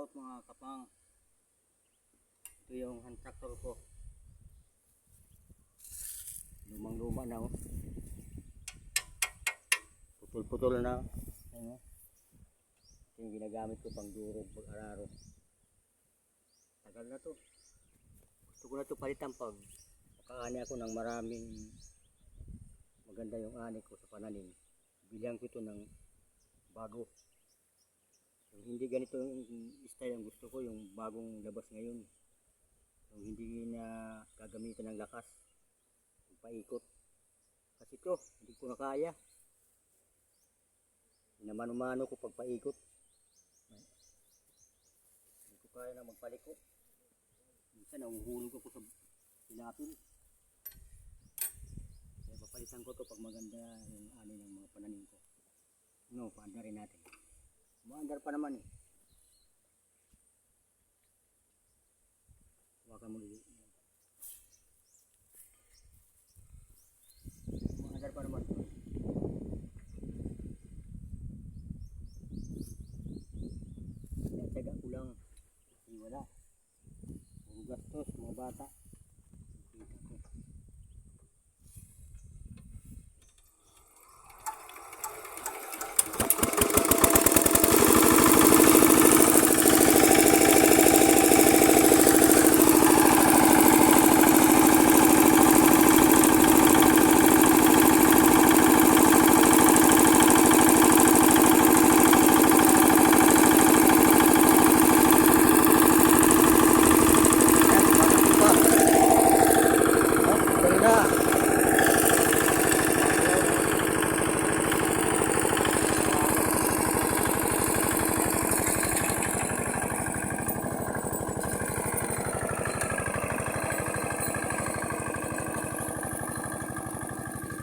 out mga kapang. Ito yung hand tractor ko. Lumang luma na oh. Putol-putol na. Ayun oh. Ito yung ginagamit ko pang durog pag araro. Tagal na to. Gusto ko na to palitan pag makaani ako ng maraming maganda yung ani ko sa pananim. Bilihan ko ito ng bago. Yung hindi ganito yung style ang gusto ko, yung bagong labas ngayon. Yung hindi na gagamitan ng lakas. Yung paikot. Kasi ito, hindi ko na kaya. Minamano-mano ko pag paikot. Hindi ko kaya na magpaliko. Minsan nahuhulog ako sa pilapil. Kaya papalitan ko to pag maganda yung ani ng mga pananim ko. No, paandarin natin. Maandar pa naman eh. Huwakan mo dito. Maandar pa naman. Tsaga ko lang. Wala. Puro gastos, mga bata.